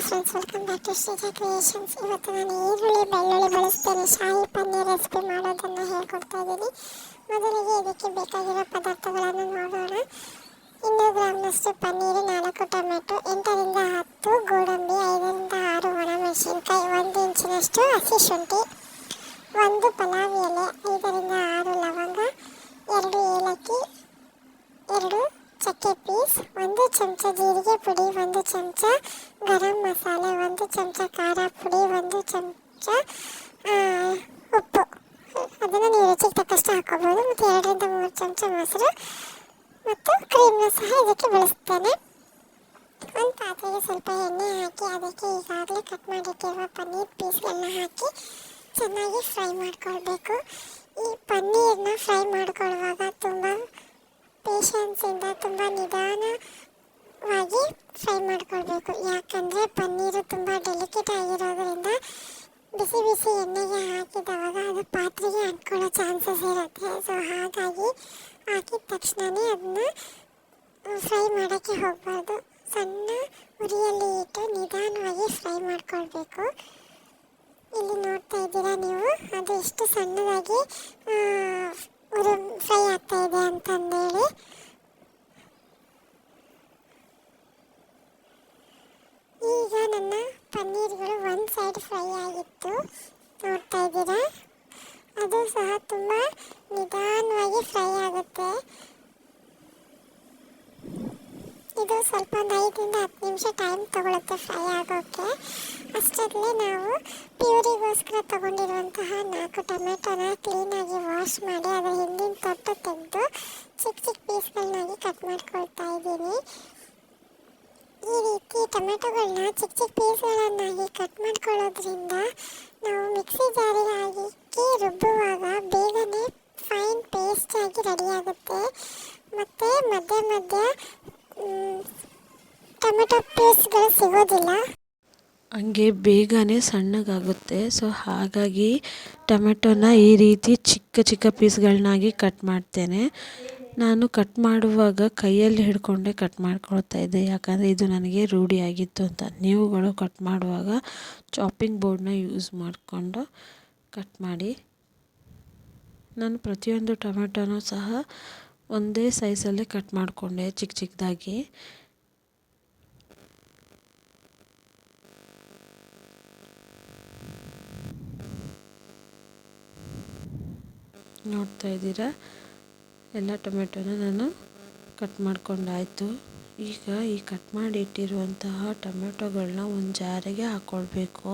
Friends welcome back to Sreeja creations ಇವತ್ತು ನಾನು ಈರುಳ್ಳಿ ಬೆಳ್ಳುಳ್ಳಿ ಬಳಸ್ತೇನೆ ಶಾಹಿ ಪನ್ನೀರ್ ರೆಸಿಪಿ ಮಾಡೋದನ್ನು ಹೇಳ್ಕೊಡ್ತಾ ಇದ್ದೀನಿ ಮೊದಲಿಗೆ ಇದಕ್ಕೆ ಬೇಕಾಗಿರೋ ಪದಾರ್ಥಗಳನ್ನು ನೋಡೋಣ ಇನ್ನೂರು ಗ್ರಾಮ್ನಷ್ಟು ಪನ್ನೀರು ನಾಲ್ಕು ಟೊಮೆಟೊ ಎಂಟರಿಂದ ಹತ್ತು ಗೋಡಂಬಿ ಐದರಿಂದ ಆರು ಒಣಮೆಣಸಿನ್ಕಾಯಿ ಒಂದು ಇಂಚಿನಷ್ಟು ಹಸಿ ಶುಂಠಿ ಒಂದು ಪಲಾವ್ ಎಲೆ ಐದರಿಂದ ಆರು ಲವಂಗ ಎರಡು ಏಲಕ್ಕಿ ಎರಡು ಚಕ್ಕೆ ಪೀಸ್ ಒಂದು ಚಮಚ ಜೀರಿಗೆ ಪುಡಿ, ಒಂದು ಚಮಚ ಗರಂ ಮಸಾಲೆ, ಒಂದು ಚಮಚ ಖಾರ ಪುಡಿ, ಒಂದು ಚಮಚ ಉಪ್ಪು. ಅದನ್ನು ನೀವು ರುಚಿಗೆ ತಕ್ಕಷ್ಟು ಹಾಕೋಬೋದು. ಮತ್ತು ಎರಡರಿಂದ ಮೂರು ಚಮಚ ಮೊಸರು ಮತ್ತು ಕ್ರೀಮ್ನ ಸಹ ಇದಕ್ಕೆ ಬಳಸ್ತೇನೆ. ಒಂದು ಪಾತ್ರೆಗೆ ಸ್ವಲ್ಪ ಎಣ್ಣೆ ಹಾಕಿ, ಅದಕ್ಕೆ ಈಗಾಗಲೇ ಕಟ್ ಮಾಡಿಟ್ಟಿರುವ ಪನ್ನೀರ್ ಪೀಸ್ಗಳನ್ನ ಹಾಕಿ ಚೆನ್ನಾಗಿ ಫ್ರೈ ಮಾಡ್ಕೊಳ್ಬೇಕು. ಈ ಪನ್ನೀರ್ನ ಫ್ರೈ ಮಾಡ್ಕೊಳ್ಳುವಾಗ ತುಂಬ ಪೇಷನ್ಸಿಂದ ತುಂಬ ನಿಧಾನವಾಗಿ ಫ್ರೈ ಮಾಡ್ಕೊಳ್ಬೇಕು. ಯಾಕಂದರೆ ಪನ್ನೀರು ತುಂಬ ಡೆಲಿಕೇಟ್ ಆಗಿರೋದ್ರಿಂದ ಬಿಸಿ ಬಿಸಿ ಎಣ್ಣೆಗೆ ಹಾಕಿದವಾಗ ಅದು ಪಾತ್ರೆಗೆ ಅಂಟ್ಕೊಳ್ಳೋ ಚಾನ್ಸಸ್ ಇರುತ್ತೆ. ಸೊ ಹಾಗಾಗಿ ಹಾಕಿದ ತಕ್ಷಣವೇ ಅದನ್ನ ಫ್ರೈ ಮಾಡೋಕ್ಕೆ ಹೋಗಬಾರ್ದು. ಸಣ್ಣ ಉರಿಯಲ್ಲಿ ಇಟ್ಟು ನಿಧಾನವಾಗಿ ಫ್ರೈ ಮಾಡ್ಕೊಳ್ಬೇಕು. ಇಲ್ಲಿ ನೋಡ್ತಾ ಇದ್ದೀರಾ ನೀವು? ಅದು ಎಷ್ಟು ಸಣ್ಣದಾಗಿ ಫ್ರೈ ಆಗ್ತಾ ಇದೆ ಅಂತಂದೇಳಿ ಈಗ ನನ್ನ ಪನ್ನೀರ್ಗಳು ಒಂದು ಸೈಡ್ ಫ್ರೈ ಆಗಿತ್ತು. ನೋಡ್ತಾ ಇದ್ದೀರಾ? ಅದು ಸಹ ತುಂಬ ನಿಧಾನವಾಗಿ ಫ್ರೈ ಆಗುತ್ತೆ. ಇದು ಸ್ವಲ್ಪ ಒಂದು ಐದರಿಂದ ಹತ್ತು ನಿಮಿಷ ಟೈಮ್ ತಗೊಳುತ್ತೆ ಫ್ರೈ ಆಗೋಕ್ಕೆ ಅಷ್ಟರಲ್ಲೇ ನಾವು ಪ್ಯೂರಿಗೋಸ್ಕರ ತಗೊಂಡಿರುವಂತಹ ನಾಲ್ಕು ಟೊಮೆಟೊನ ಕ್ಲೀನಾಗಿ ವಾಶ್ ಮಾಡಿ ಅದರ ಹಿಂದಿನ ತೊಟ್ಟು ತೆಗೆದು ಚಿಕ್ಕ ಚಿಕ್ಕ ಪೀಸ್ಗಳನ್ನಾಗಿ ಕಟ್ ಮಾಡ್ಕೊಳ್ತಾ ಇದ್ದೀನಿ. ಈ ರೀತಿ ಟೊಮೆಟೊಗಳನ್ನ ಚಿಕ್ಕ ಚಿಕ್ಕ ಪೀಸ್ಗಳನ್ನಾಗಿ ಕಟ್ ಮಾಡ್ಕೊಳ್ಳೋದ್ರಿಂದ ನಾವು ಮಿಕ್ಸಿ ಜಾರಿಗೆ ಹಾಕಿ ರುಬ್ಬುವಾಗ ಬೇಗನೆ ಫೈನ್ ಪೇಸ್ಟ್ ಆಗಿ ರೆಡಿ ಆಗುತ್ತೆ ಮತ್ತು ಮಧ್ಯ ಮಧ್ಯ ಟೊಮೆಟೊ ಪೇಸ್ಟ್ಗಳು ಸಿಗೋದಿಲ್ಲ. ಹಂಗೆ ಬೇಗನೆ ಸಣ್ಣಗಾಗುತ್ತೆ. ಸೊ, ಹಾಗಾಗಿ ಟೊಮೆಟೊನ ಈ ರೀತಿ ಚಿಕ್ಕ ಚಿಕ್ಕ ಪೀಸ್ಗಳನ್ನಾಗಿ ಕಟ್ ಮಾಡ್ತೇನೆ. ನಾನು ಕಟ್ ಮಾಡುವಾಗ ಕೈಯಲ್ಲಿ ಹಿಡ್ಕೊಂಡೆ ಕಟ್ ಮಾಡ್ಕೊಳ್ತಾ ಇದ್ದೆ. ಯಾಕಂದರೆ ಇದು ನನಗೆ ರೂಢಿಯಾಗಿತ್ತು ಅಂತ. ನೀವುಗಳು ಕಟ್ ಮಾಡುವಾಗ ಚಾಪಿಂಗ್ ಬೋರ್ಡನ್ನ ಯೂಸ್ ಮಾಡಿಕೊಂಡು ಕಟ್ ಮಾಡಿ. ನಾನು ಪ್ರತಿಯೊಂದು ಟೊಮೆಟೊನೂ ಸಹ ಒಂದೇ ಸೈಜಲ್ಲೇ ಕಟ್ ಮಾಡಿಕೊಂಡೆ ಚಿಕ್ಕ ಚಿಕ್ಕದಾಗಿ ನೋಡ್ತಾ ಇದ್ದೀರಾ? ಎಲ್ಲ ಟೊಮೆಟೊನ ನಾನು ಕಟ್ ಮಾಡ್ಕೊಂಡಾಯಿತು. ಈಗ ಈ ಕಟ್ ಮಾಡಿ ಇಟ್ಟಿರುವಂತಹ ಟೊಮೆಟೊಗಳನ್ನ ಒಂದು ಜಾರಿಗೆ ಹಾಕ್ಕೊಳ್ಬೇಕು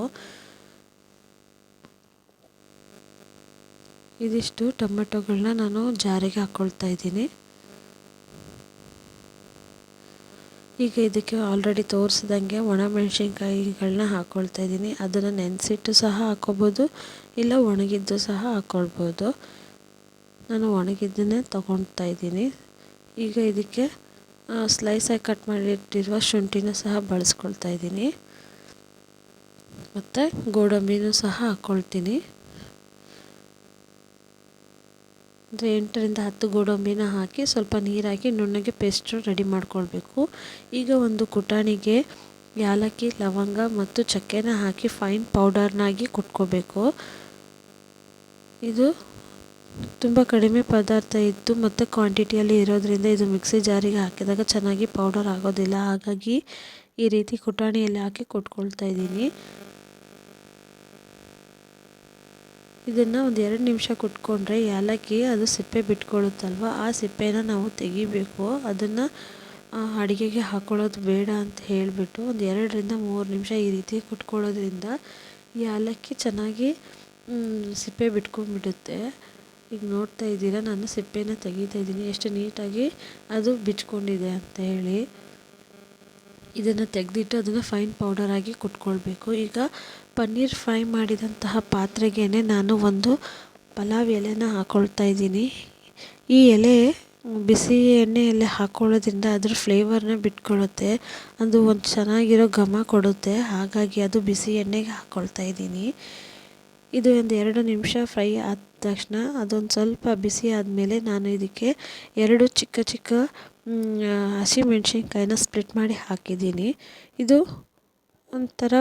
ಇದಿಷ್ಟು ಟೊಮೆಟೊಗಳನ್ನ ನಾನು ಜಾರಿಗೆ ಹಾಕ್ಕೊಳ್ತಾ ಇದ್ದೀನಿ. ಈಗ ಇದಕ್ಕೆ ಆಲ್ರೆಡಿ ತೋರಿಸಿದಂಗೆ ಒಣಮೆಣಸಿನ್ಕಾಯಿಗಳನ್ನ ಹಾಕ್ಕೊಳ್ತಾ ಇದ್ದೀನಿ. ಅದನ್ನು ನೆನೆಸಿಟ್ಟು ಸಹ ಹಾಕ್ಕೋಬೋದು ಇಲ್ಲ ಒಣಗಿದ್ದು ಸಹ ಹಾಕ್ಕೊಳ್ಬೋದು ನಾನು ಒಣಗಿದ್ದನ್ನೇ ತೊಗೊಳ್ತಾ ಇದ್ದೀನಿ. ಈಗ ಇದಕ್ಕೆ ಸ್ಲೈಸಾಗಿ ಕಟ್ ಮಾಡಿಟ್ಟಿರುವ ಶುಂಠಿನ ಸಹ ಬಳಸ್ಕೊಳ್ತಾ ಇದ್ದೀನಿ. ಮತ್ತು ಗೋಡಂಬಿನೂ ಸಹ ಹಾಕ್ಕೊಳ್ತೀನಿ ಅಂದರೆ ಎಂಟರಿಂದ ಹತ್ತು ಗೋಡಂಬಿನ ಹಾಕಿ ಸ್ವಲ್ಪ ನೀರು ಹಾಕಿ ನುಣ್ಣಗೆ ಪೇಸ್ಟ್ ರೆಡಿ ಮಾಡ್ಕೊಳ್ಬೇಕು. ಈಗ ಒಂದು ಕುಟಾಣಿಗೆ ಯಾಲಕ್ಕಿ, ಲವಂಗ ಮತ್ತು ಚಕ್ಕೆನ ಹಾಕಿ ಫೈನ್ ಪೌಡರ್ನಾಗಿ ಕುಟ್ಕೋಬೇಕು. ಇದು ತುಂಬ ಕಡಿಮೆ ಪದಾರ್ಥ ಇತ್ತು ಮತ್ತು ಕ್ವಾಂಟಿಟಿಯಲ್ಲಿ ಇರೋದರಿಂದ ಇದು ಮಿಕ್ಸಿ ಜಾರಿಗೆ ಹಾಕಿದಾಗ ಚೆನ್ನಾಗಿ ಪೌಡರ್ ಆಗೋದಿಲ್ಲ. ಹಾಗಾಗಿ ಈ ರೀತಿ ಕುಟಾಣಿಯಲ್ಲಿ ಹಾಕಿ ಕೊಟ್ಕೊಳ್ತಾ ಇದ್ದೀನಿ. ಇದನ್ನು ಒಂದು ಎರಡು ನಿಮಿಷ ಕುಟ್ಕೊಂಡ್ರೆ ಏಲಕ್ಕಿ ಅದು ಸಿಪ್ಪೆ ಬಿಟ್ಕೊಳ್ಳುತ್ತಲ್ವ? ಆ ಸಿಪ್ಪೆನ ನಾವು ತೆಗಿಬೇಕು. ಅದನ್ನು ಅಡುಗೆಗೆ ಹಾಕೊಳ್ಳೋದು ಬೇಡ ಅಂತ ಹೇಳಿಬಿಟ್ಟು ಒಂದು ಎರಡರಿಂದ ಮೂರು ನಿಮಿಷ ಈ ರೀತಿ ಕುಟ್ಕೊಳ್ಳೋದ್ರಿಂದ ಏಲಕ್ಕಿ ಚೆನ್ನಾಗಿ ಸಿಪ್ಪೆ ಬಿಟ್ಕೊಂಡ್ಬಿಡುತ್ತೆ. ಈಗ ನೋಡ್ತಾ ಇದ್ದೀರಾ? ನಾನು ಸಿಪ್ಪೆನ ತೆಗಿತಾ ಇದ್ದೀನಿ. ಎಷ್ಟು ನೀಟಾಗಿ ಅದು ಬಿಚ್ಕೊಂಡಿದೆ ಅಂತ ಹೇಳಿ. ಇದನ್ನು ತೆಗೆದಿಟ್ಟು ಅದನ್ನು ಫೈನ್ ಪೌಡರಾಗಿ ಕುಟ್ಕೊಳ್ಬೇಕು. ಈಗ ಪನ್ನೀರ್ ಫ್ರೈ ಮಾಡಿದಂತಹ ಪಾತ್ರೆಗೇ ನಾನು ಒಂದು ಪಲಾವ್ ಎಲೆನ ಹಾಕ್ಕೊಳ್ತಾ ಇದ್ದೀನಿ. ಈ ಎಲೆ ಬಿಸಿ ಎಣ್ಣೆಯಲ್ಲಿ ಹಾಕ್ಕೊಳ್ಳೋದ್ರಿಂದ ಅದ್ರ ಫ್ಲೇವರ್ನ ಬಿಟ್ಕೊಳ್ಳುತ್ತೆ ಅದು ಒಂದು ಚೆನ್ನಾಗಿರೋ ಘಮ ಕೊಡುತ್ತೆ. ಹಾಗಾಗಿ ಅದು ಬಿಸಿ ಎಣ್ಣೆಗೆ ಹಾಕ್ಕೊಳ್ತಾ ಇದ್ದೀನಿ. ಇದು ಒಂದು ಎರಡು ನಿಮಿಷ ಫ್ರೈ ಆದ ತಕ್ಷಣ ಅದೊಂದು ಸ್ವಲ್ಪ ಬಿಸಿ ಆದಮೇಲೆ ನಾನು ಇದಕ್ಕೆ ಎರಡು ಚಿಕ್ಕ ಚಿಕ್ಕ ಹಸಿಮೆಣ್ಸಿನ್ಕಾಯಿನ ಸ್ಪ್ಲಿಟ್ ಮಾಡಿ ಹಾಕಿದ್ದೀನಿ. ಇದು ಒಂಥರ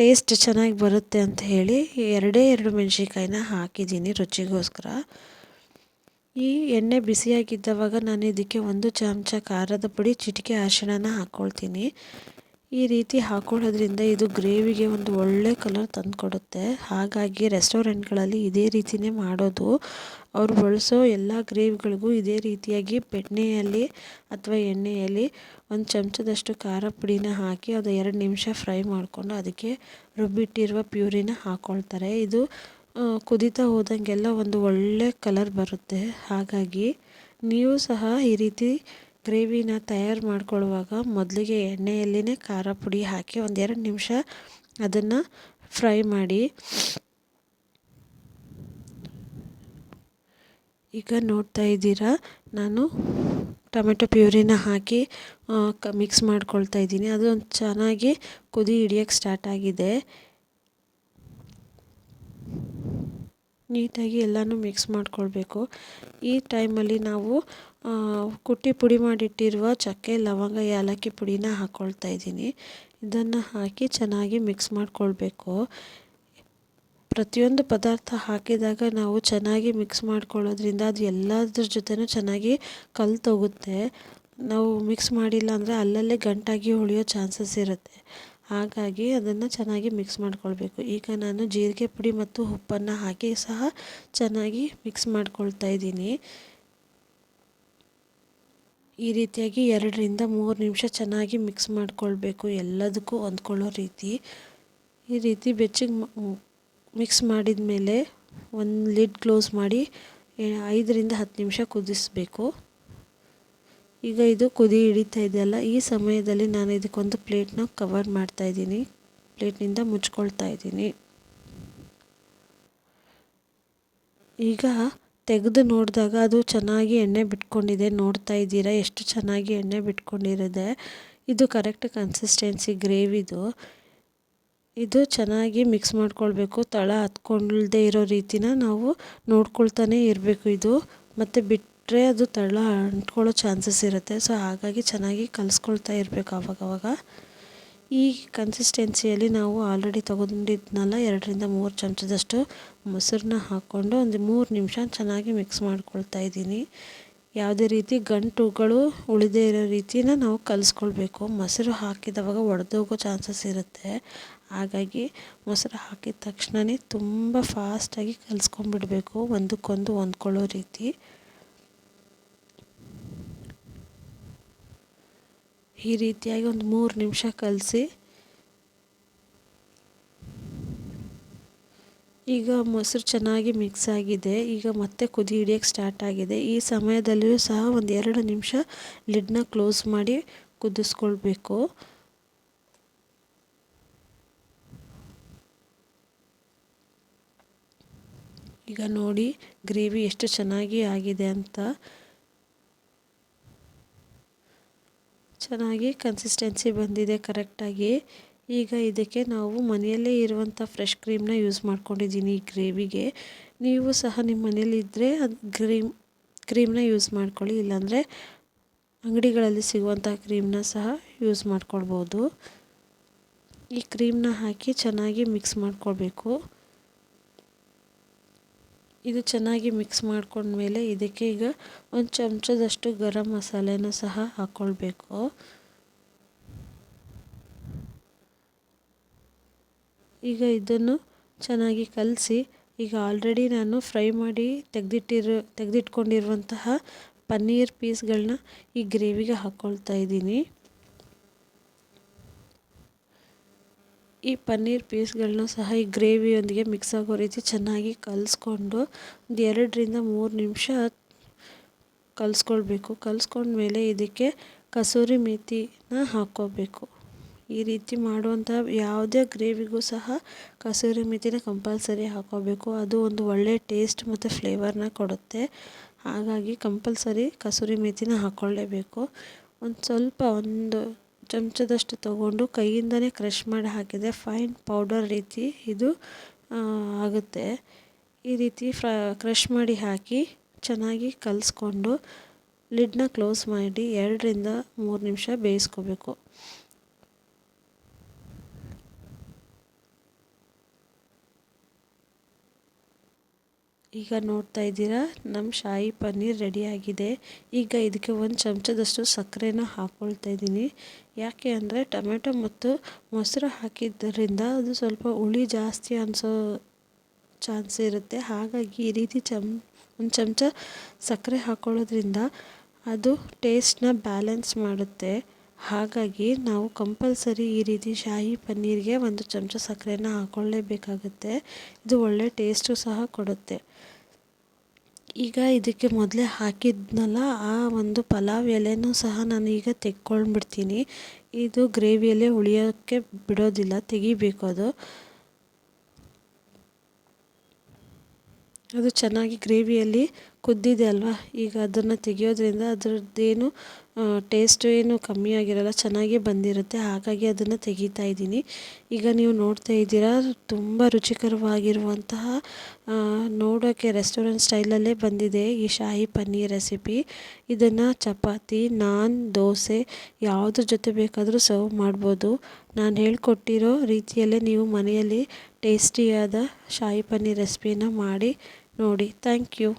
ಟೇಸ್ಟ್ ಚೆನ್ನಾಗಿ ಬರುತ್ತೆ ಅಂತ ಹೇಳಿ ಎರಡೇ ಎರಡು ಮೆಣಸಿನ್ಕಾಯಿನ ಹಾಕಿದ್ದೀನಿ ರುಚಿಗೋಸ್ಕರ. ಈ ಎಣ್ಣೆ ಬಿಸಿಯಾಗಿದ್ದವಾಗ ನಾನು ಇದಕ್ಕೆ ಒಂದು ಚಮಚ ಖಾರದ ಪುಡಿ, ಚಿಟಿಕೆ, ಅರಶಿಣನ ಹಾಕ್ಕೊಳ್ತೀನಿ ಈ ರೀತಿ ಹಾಕೊಳ್ಳೋದ್ರಿಂದ ಇದು ಗ್ರೇವಿಗೆ ಒಂದು ಒಳ್ಳೆ ಕಲರ್ ತಂದುಕೊಡುತ್ತೆ. ಹಾಗಾಗಿ ರೆಸ್ಟೋರೆಂಟ್ಗಳಲ್ಲಿ ಇದೇ ರೀತಿಯೇ ಮಾಡೋದು. ಅವರು ಬಳಸೋ ಎಲ್ಲ ಗ್ರೇವಿಗಳಿಗೂ ಇದೇ ರೀತಿಯಾಗಿ ಬೆಣ್ಣೆಯಲ್ಲಿ ಅಥವಾ ಎಣ್ಣೆಯಲ್ಲಿ ಒಂದು ಚಮಚದಷ್ಟು ಖಾರ ಪುಡಿನ ಹಾಕಿ ಅದು ಎರಡು ನಿಮಿಷ ಫ್ರೈ ಮಾಡಿಕೊಂಡು ಅದಕ್ಕೆ ರುಬ್ಬಿಟ್ಟಿರುವ ಪ್ಯೂರಿನ ಹಾಕ್ಕೊಳ್ತಾರೆ ಇದು ಕುದೀತಾ ಹೋದಂಗೆಲ್ಲ ಒಂದು ಒಳ್ಳೆ ಕಲರ್ ಬರುತ್ತೆ. ಹಾಗಾಗಿ ನೀವು ಸಹ ಈ ರೀತಿ ಗ್ರೇವಿನ ತಯಾರು ಮಾಡ್ಕೊಳ್ಳುವಾಗ ಮೊದಲಿಗೆ ಎಣ್ಣೆಯಲ್ಲಿನೇ ಖಾರ ಪುಡಿ ಹಾಕಿ ಒಂದೆರಡು ನಿಮಿಷ ಅದನ್ನು ಫ್ರೈ ಮಾಡಿ. ಈಗ ನೋಡ್ತಾ ಇದ್ದೀರಾ, ನಾನು ಟೊಮೆಟೊ ಪ್ಯೂರಿನ ಹಾಕಿ ಮಿಕ್ಸ್ ಮಾಡ್ಕೊಳ್ತಾ ಇದ್ದೀನಿ. ಅದು ಚೆನ್ನಾಗಿ ಕುದಿ ಹಿಡಿಯೋಕ್ಕೆ ಸ್ಟಾರ್ಟ್ ಆಗಿದೆ. ನೀಟಾಗಿ ಎಲ್ಲನೂ ಮಿಕ್ಸ್ ಮಾಡ್ಕೊಳ್ಬೇಕು. ಈ ಟೈಮಲ್ಲಿ ನಾವು ಕುಟ್ಟಿ ಪುಡಿ ಮಾಡಿಟ್ಟಿರುವ ಚಕ್ಕೆ, ಲವಂಗ, ಏಲಕ್ಕಿ ಪುಡಿನ ಹಾಕ್ಕೊಳ್ತಾ ಇದ್ದೀನಿ. ಇದನ್ನು ಹಾಕಿ ಚೆನ್ನಾಗಿ ಮಿಕ್ಸ್ ಮಾಡ್ಕೊಳ್ಬೇಕು. ಪ್ರತಿಯೊಂದು ಪದಾರ್ಥ ಹಾಕಿದಾಗ ನಾವು ಚೆನ್ನಾಗಿ ಮಿಕ್ಸ್ ಮಾಡ್ಕೊಳ್ಳೋದ್ರಿಂದ ಅದು ಎಲ್ಲದ್ರ ಜೊತೆನೂ ಚೆನ್ನಾಗಿ ಕಲ್ತೋಗುತ್ತೆ ನಾವು ಮಿಕ್ಸ್ ಮಾಡಿಲ್ಲ ಅಂದರೆ ಅಲ್ಲಲ್ಲೇ ಗಂಟಾಗಿ ಉಳಿಯೋ ಚಾನ್ಸಸ್ ಇರುತ್ತೆ. ಹಾಗಾಗಿ ಅದನ್ನು ಚೆನ್ನಾಗಿ ಮಿಕ್ಸ್ ಮಾಡ್ಕೊಳ್ಬೇಕು. ಈಗ ನಾನು ಜೀರಿಗೆ ಪುಡಿ ಮತ್ತು ಉಪ್ಪನ್ನು ಹಾಕಿ ಸಹ ಚೆನ್ನಾಗಿ ಮಿಕ್ಸ್ ಮಾಡ್ಕೊಳ್ತಾ ಇದ್ದೀನಿ. ಈ ರೀತಿಯಾಗಿ ಎರಡರಿಂದ ಮೂರು ನಿಮಿಷ ಚೆನ್ನಾಗಿ ಮಿಕ್ಸ್ ಮಾಡ್ಕೊಳ್ಬೇಕು. ಎಲ್ಲದಕ್ಕೂ ಹೊಂದ್ಕೊಳ್ಳೋ ರೀತಿ. ಈ ರೀತಿ ಬೆಚ್ಚಗೆ ಮಿಕ್ಸ್ ಮಾಡಿದ ಮೇಲೆ ಒಂದು ಲಿಡ್ ಕ್ಲೋಸ್ ಮಾಡಿ ಐದರಿಂದ ಹತ್ತು ನಿಮಿಷ ಕುದಿಸ್ಬೇಕು. ಈಗ ಇದು ಕುದಿ ಹಿಡಿತಾ ಇದೆಯಲ್ಲ, ಈ ಸಮಯದಲ್ಲಿ ನಾನು ಇದಕ್ಕೊಂದು ಪ್ಲೇಟ್ನ ಕವರ್ ಮಾಡ್ತಾ ಇದ್ದೀನಿ. ಪ್ಲೇಟ್ನಿಂದ ಮುಚ್ಕೊಳ್ತಾ ಇದ್ದೀನಿ. ಈಗ ತೆಗೆದು ನೋಡಿದಾಗ ಅದು ಚೆನ್ನಾಗಿ ಎಣ್ಣೆ ಬಿಟ್ಕೊಂಡಿದೆ. ನೋಡ್ತಾ ಇದ್ದೀರಾ? ಎಷ್ಟು ಚೆನ್ನಾಗಿ ಎಣ್ಣೆ ಬಿಟ್ಕೊಂಡಿರೋದೆ? ಇದು ಕರೆಕ್ಟ್ ಕನ್ಸಿಸ್ಟೆನ್ಸಿ ಗ್ರೇವಿದು ಇದು. ಚೆನ್ನಾಗಿ ಮಿಕ್ಸ್ ಮಾಡ್ಕೊಳ್ಬೇಕು. ತಳ ಹತ್ಕೊಳ್ದೇ ಇರೋ ರೀತಿನ ನಾವು ನೋಡ್ಕೊಳ್ತಾನೆ ಇರಬೇಕು ಇದು. ಮತ್ತು ಬಿಟ್ಟರೆ ಅದು ತಳ ಅಂಟ್ಕೊಳ್ಳೋ ಚಾನ್ಸಸ್ ಇರುತ್ತೆ. ಸೊ, ಹಾಗಾಗಿ ಚೆನ್ನಾಗಿ ಕಲಿಸ್ಕೊಳ್ತಾ ಇರಬೇಕು ಆವಾಗವಾಗ. ಈ ಕನ್ಸಿಸ್ಟೆನ್ಸಿಯಲ್ಲಿ ನಾವು ಆಲ್ರೆಡಿ ತೊಗೊಂಡಿದ್ನಲ್ಲ, ಎರಡರಿಂದ ಮೂರು ಚಮಚದಷ್ಟು ಮೊಸರನ್ನ ಹಾಕ್ಕೊಂಡು ಒಂದು ಮೂರು ನಿಮಿಷ ಚೆನ್ನಾಗಿ ಮಿಕ್ಸ್ ಮಾಡ್ಕೊಳ್ತಾ ಇದ್ದೀನಿ. ಯಾವುದೇ ರೀತಿ ಗಂಟುಗಳು ಉಳಿದೇ ಇರೋ ರೀತಿನ ನಾವು ಕಲಿಸ್ಕೊಳ್ಬೇಕು. ಮೊಸರು ಹಾಕಿದವಾಗ ಒಡೆದೋಗೋ ಚಾನ್ಸಸ್ ಇರುತ್ತೆ. ಹಾಗಾಗಿ ಮೊಸರು ಹಾಕಿದ ತಕ್ಷಣವೇ ತುಂಬ ಫಾಸ್ಟಾಗಿ ಕಲಿಸ್ಕೊಂಡ್ಬಿಡ್ಬೇಕು, ಒಂದಕ್ಕೊಂದು ಹೊಂದ್ಕೊಳ್ಳೋ ರೀತಿ. ಈ ರೀತಿಯಾಗಿ ಒಂದು ಮೂರು ನಿಮಿಷ ಕಲಸಿ. ಈಗ ಮೊಸರು ಚೆನ್ನಾಗಿ ಮಿಕ್ಸ್ ಆಗಿದೆ. ಈಗ ಮತ್ತೆ ಕುದಿ ಹಿಡಿಯೋಕ್ಕೆ ಸ್ಟಾರ್ಟ್ ಆಗಿದೆ. ಈ ಸಮಯದಲ್ಲಿಯೂ ಸಹ ಒಂದು ಎರಡು ನಿಮಿಷ ಲಿಡ್ನ ಕ್ಲೋಸ್ ಮಾಡಿ ಕುದಿಸ್ಕೊಳ್ಬೇಕು. ಈಗ ನೋಡಿ ಗ್ರೇವಿ ಎಷ್ಟು ಚೆನ್ನಾಗಿ ಆಗಿದೆ ಅಂತ. ಚೆನ್ನಾಗಿ ಕನ್ಸಿಸ್ಟೆನ್ಸಿ ಬಂದಿದೆ ಕರೆಕ್ಟಾಗಿ ಈಗ ಇದಕ್ಕೆ ನಾವು ಮನೆಯಲ್ಲೇ ಇರುವಂಥ ಫ್ರೆಶ್ ಕ್ರೀಮ್ನ ಯೂಸ್ ಮಾಡ್ಕೊಂಡಿದ್ದೀನಿ ಈ ಗ್ರೇವಿಗೆ ನೀವು ಸಹ ನಿಮ್ಮ ಮನೇಲಿ ಇದ್ದರೆ ಅದು ಗ್ರೀಮ್ ಕ್ರೀಮ್ನ ಯೂಸ್ ಮಾಡ್ಕೊಳ್ಳಿ, ಇಲ್ಲಾಂದರೆ ಅಂಗಡಿಗಳಲ್ಲಿ ಸಿಗುವಂಥ ಕ್ರೀಮ್ನ ಸಹ ಯೂಸ್ ಮಾಡ್ಕೊಳ್ಬೋದು. ಈ ಕ್ರೀಮ್ನ ಹಾಕಿ ಚೆನ್ನಾಗಿ ಮಿಕ್ಸ್ ಮಾಡ್ಕೊಳ್ಬೇಕು. ಇದು ಚೆನ್ನಾಗಿ ಮಿಕ್ಸ್ ಮಾಡ್ಕೊಂಡ್ಮೇಲೆ ಇದಕ್ಕೆ ಈಗ ಒಂದು ಚಮಚದಷ್ಟು ಗರಂ ಮಸಾಲೆನೂ ಸಹ ಹಾಕ್ಕೊಳ್ಬೇಕು ಈಗ ಇದನ್ನು ಚೆನ್ನಾಗಿ ಕಲಸಿ, ಈಗ ಆಲ್ರೆಡಿ ನಾನು ಫ್ರೈ ಮಾಡಿ ತೆಗೆದಿಟ್ಟಿರೋ, ತೆಗೆದಿಟ್ಕೊಂಡಿರುವಂತಹ ಪನ್ನೀರ್ ಪೀಸ್ಗಳನ್ನ ಈ ಗ್ರೇವಿಗೆ ಹಾಕ್ಕೊಳ್ತಾ ಇದ್ದೀನಿ. ಈ ಪನ್ನೀರ್ ಪೀಸ್ಗಳನ್ನ ಸಹ ಈ ಗ್ರೇವಿಯೊಂದಿಗೆ ಮಿಕ್ಸ್ ಆಗೋ ರೀತಿ ಚೆನ್ನಾಗಿ ಕಲಿಸ್ಕೊಂಡು ಒಂದು ಎರಡರಿಂದ ಮೂರು ನಿಮಿಷ ಕಲಿಸ್ಕೊಳ್ಬೇಕು. ಕಲಿಸ್ಕೊಂಡ್ಮೇಲೆ ಇದಕ್ಕೆ ಕಸೂರಿ ಮೇಥಿನ ಹಾಕ್ಕೋಬೇಕು. ಈ ರೀತಿ ಮಾಡುವಂಥ ಯಾವುದೇ ಗ್ರೇವಿಗೂ ಸಹ ಕಸೂರಿ ಮೇಥಿನ ಕಂಪಲ್ಸರಿ ಹಾಕ್ಕೋಬೇಕು. ಅದು ಒಂದು ಒಳ್ಳೆಯ ಟೇಸ್ಟ್ ಮತ್ತು ಫ್ಲೇವರ್ನ ಕೊಡುತ್ತೆ. ಹಾಗಾಗಿ ಕಂಪಲ್ಸರಿ ಕಸೂರಿ ಮೇಥಿನ ಹಾಕ್ಕೊಳ್ಳೇಬೇಕು ಒಂದು ಸ್ವಲ್ಪ ಒಂದು ಚಮಚದಷ್ಟು ತಗೊಂಡು ಕೈಯಿಂದನೇ ಕ್ರಷ್ ಮಾಡಿ ಹಾಕಿದರೆ ಫೈನ್ ಪೌಡರ್ ರೀತಿ ಇದು ಆಗುತ್ತೆ. ಈ ರೀತಿ ಫ್ರ, ಕ್ರಷ್ ಮಾಡಿ ಹಾಕಿ ಚೆನ್ನಾಗಿ ಕಲಸ್ಕೊಂಡು ಲಿಡ್ನ ಕ್ಲೋಸ್ ಮಾಡಿ ಎರಡರಿಂದ ಮೂರು ನಿಮಿಷ ಬೇಯಿಸ್ಕೋಬೇಕು. ಈಗ ನೋಡ್ತಾ ಇದ್ದೀರಾ? ನಮ್ಮ ಶಾಹಿ ಪನ್ನೀರ್ ರೆಡಿಯಾಗಿದೆ. ಈಗ ಇದಕ್ಕೆ ಒಂದು ಚಮಚದಷ್ಟು ಸಕ್ಕರೆನ ಹಾಕ್ಕೊಳ್ತಾ ಇದ್ದೀನಿ. ಯಾಕೆ ಅಂದರೆ ಟೊಮೆಟೊ ಮತ್ತು ಮೊಸರು ಹಾಕಿದ್ದರಿಂದ ಅದು ಸ್ವಲ್ಪ ಹುಳಿ ಜಾಸ್ತಿ ಅನಿಸೋ ಚಾನ್ಸ್ ಇರುತ್ತೆ. ಹಾಗಾಗಿ ಈ ರೀತಿ ಚಮ್, ಒಂದು ಚಮಚ ಸಕ್ಕರೆ ಹಾಕ್ಕೊಳ್ಳೋದ್ರಿಂದ ಅದು ಟೇಸ್ಟ್ನ ಬ್ಯಾಲೆನ್ಸ್ ಮಾಡುತ್ತೆ. ಹಾಗಾಗಿ ನಾವು ಕಂಪಲ್ಸರಿ ಈ ರೀತಿ ಶಾಹಿ ಪನ್ನೀರ್ಗೆ ಒಂದು ಚಮಚ ಸಕ್ಕರೆನ ಹಾಕ್ಕೊಳ್ಳೇಬೇಕಾಗುತ್ತೆ ಇದು ಒಳ್ಳೆ ಟೇಸ್ಟು ಸಹ ಕೊಡುತ್ತೆ. ಈಗ ಇದಕ್ಕೆ ಮೊದಲೇ ಹಾಕಿದ್ನಲ್ಲ, ಆ ಒಂದು ಪಲಾವ್ ಎಲೆನೂ ಸಹ ನಾನು ಈಗ ತೆಕ್ಕೊಂಡ್ಬಿಡ್ತೀನಿ ಇದು ಗ್ರೇವಿಯಲ್ಲೇ ಉಳಿಯೋಕ್ಕೆ ಬಿಡೋದಿಲ್ಲ, ತೆಗಿಬೇಕು ಅದು. ಅದು ಚೆನ್ನಾಗಿ ಗ್ರೇವಿಯಲ್ಲಿ ಕುದ್ದಿದೆ ಅಲ್ವಾ? ಈಗ ಅದನ್ನು ತೆಗೆಯೋದ್ರಿಂದ ಅದರದ್ದೇನು ಟೇಸ್ಟ್ ಏನು ಕಮ್ಮಿ ಆಗಿರಲ್ಲ, ಚೆನ್ನಾಗೇ ಬಂದಿರುತ್ತೆ, ಹಾಗಾಗಿ ಅದನ್ನು ತೆಗಿತಾ ಇದ್ದೀನಿ. ಈಗ ನೀವು ನೋಡ್ತಾ ಇದ್ದೀರಾ, ತುಂಬ ರುಚಿಕರವಾಗಿರುವಂತಹ ನೋಡೋಕ್ಕೆ ರೆಸ್ಟೋರೆಂಟ್ ಸ್ಟೈಲಲ್ಲೇ ಬಂದಿದೆ ಈ ಶಾಹಿ ಪನ್ನೀರ್ ರೆಸಿಪಿ ಇದನ್ನು ಚಪಾತಿ, ನಾನ್, ದೋಸೆ ಯಾವುದ್ರ ಜೊತೆ ಬೇಕಾದರೂ ಸರ್ವ್ ಮಾಡ್ಬೋದು. ನಾನು ಹೇಳ್ಕೊಟ್ಟಿರೋ ರೀತಿಯಲ್ಲೇ ನೀವು ಮನೆಯಲ್ಲಿ ಟೇಸ್ಟಿಯಾದ ಶಾಹಿ ಪನ್ನೀರ್ ರೆಸಿಪಿನ ಮಾಡಿ ನೋಡಿ. Thank you